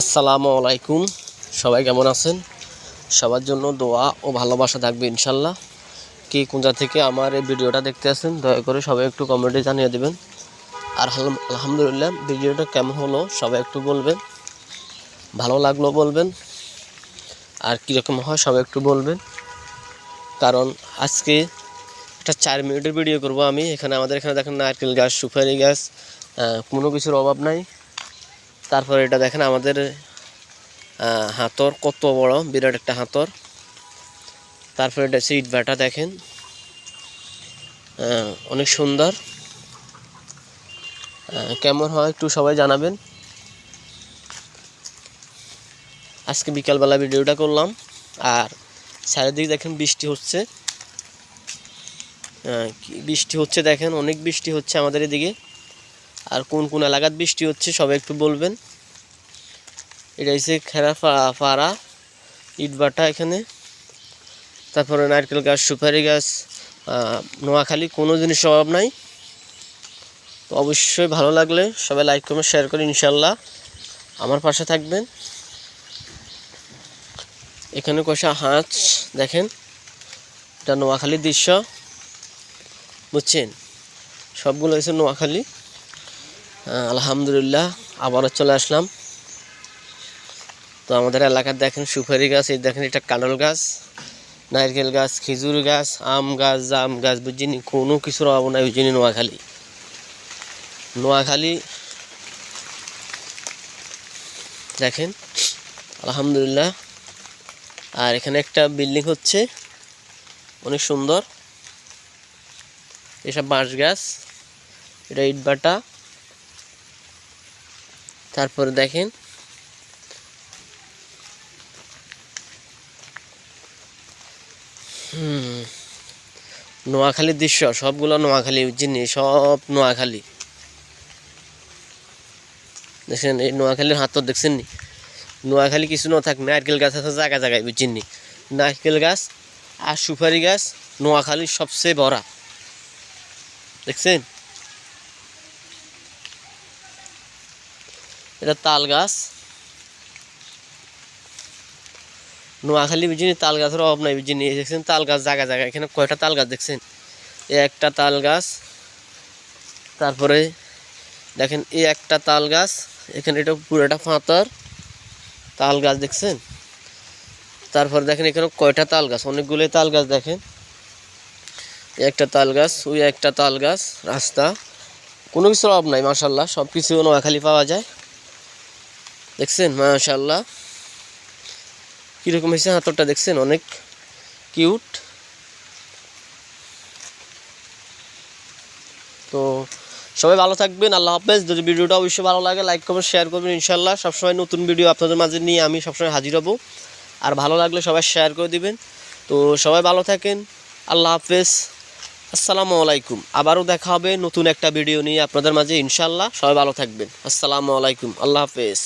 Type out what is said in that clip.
আসসালামু আলাইকুম। সবাই কেমন আছেন? সবার জন্য দোয়া ও ভালোবাসা থাকবে ইনশাল্লাহ। কে কোন জায়গা থেকে আমার এই ভিডিওটা দেখতে আছেন, দয়া করে সবাই একটু কমেন্টে জানিয়ে দেবেন। আর আলহামদুলিল্লাহ, ভিডিওটা কেমন হলো সবাই একটু বলবেন। ভালো লাগল বলবেন। আর কীরকম হয় সবাই একটু বলবেন। কারণ আজকে একটা চার মিনিটের ভিডিও করব আমি। এখানে আমাদের এখানে দেখেন নারকেল গাছ, সুপারি গাছ কোনো কিছুর অভাব নাই। তারপরে এটা দেখেন আমাদের হাতর কত বড়, বিরাট একটা হাতর। তারপরে এটা সিট ভাটা, দেখেন। অনেক সুন্দর। কেমন হয় একটু সবাই জানাবেন। আজকে বিকালবেলা ভিডিওটা করলাম, আর চারিদিকে দেখেন বৃষ্টি হচ্ছে। বৃষ্টি হচ্ছে দেখেন, অনেক বৃষ্টি হচ্ছে আমাদের এদিকে। আর কোন কোন এলাকাত বৃষ্টি হচ্ছে সবাই একটু বলবেন। এটা হচ্ছে খেরা পাড়া ইটবাটা এখানে। তারপরে নারকেল গাছ, সুপারি গাছ নোয়াখালী, কোনো জিনিস অভাব নাই। তো অবশ্যই ভালো লাগলে সবাই লাইক কমেন্ট শেয়ার করে ইনশাল্লাহ আমার পাশে থাকবেন। এখানে কষা হাঁস দেখেন। এটা নোয়াখালীর দৃশ্য। বুঝছেন? সবগুলো হয়েছে নোয়াখালী। আলহামদুলিল্লাহ, আবারও চলে আসলাম। তো আমাদের এলাকার দেখেন সুপারি গাছ, এই দেখেন এটা কাঁঠাল গাছ, নারকেল গাছ, খেজুর গাছ, আম গাছ, জাম গাছ বুঝিনি কোনো কিছুর অভাব নাই বুঝিনি নোয়াখালী। নোয়াখালী, দেখেন, আলহামদুলিল্লাহ। আর এখানে একটা বিল্ডিং হচ্ছে, অনেক সুন্দর। এসব বাঁশ গাছ, এটা ইটবাটা তারপরে দেখেন। হুম। নোয়াখালীর দৃশ্য, সবগুলো নোয়াখালী জিনিস, সব নোয়াখালী। দেখছেন এই নোয়াখালীর হাত তো দেখছেন নি নোয়াখালী কিছু না থাক, নারকেল গাছ আছে জায়গা জায়গায় বুঝছেন নি নারকেল গাছ আর সুপারি গাছ নোয়াখালীর সবচেয়ে বড়। দেখছেন? এটা তাল গাছ। নোয়াখালী বুঝিনি তাল গাছের অভাব নাই বুঝিনি দেখছেন তাল গাছ জায়গা জায়গা, এখানে কয়টা তাল গাছ দেখছেন? একটা তাল গাছ, তারপরে দেখেন এই একটা তাল গাছ, এখানে এটা পুরোটা ফাঁতর তাল গাছ দেখছেন? তারপরে দেখেন এখানে কয়টা তাল গাছ, অনেকগুলোই তাল গাছ দেখেন। একটা তাল গাছ, ওই একটা তাল গাছ, রাস্তা। কোনো কিছুর অভাব নাই মাসাল্লাহ সব কিছু নোয়াখালী পাওয়া যায়। দেখছেন? মাশাল্লাহ কীরকম হয়েছে হাতরটা দেখছেন? অনেক কিউট। তো সবাই ভালো থাকবেন, আল্লাহ হাফেজ। যদি ভিডিওটা অবশ্যই ভালো লাগে লাইক কমেন্ট শেয়ার করবেন ইনশাল্লাহ সবসময় নতুন ভিডিও আপনাদের মাঝে নিয়ে আমি সবসময় হাজির হব। আর ভালো লাগলে সবাই শেয়ার করে দিবেন। তো সবাই ভালো থাকেন, আল্লাহ হাফেজ। আসসালামু আলাইকুম। আবারও দেখা হবে নতুন একটা ভিডিও নিয়ে আপনাদের মাঝে ইনশাল্লাহ সবাই ভালো থাকবেন। আসসালামু আলাইকুম। আল্লাহ হাফেজ।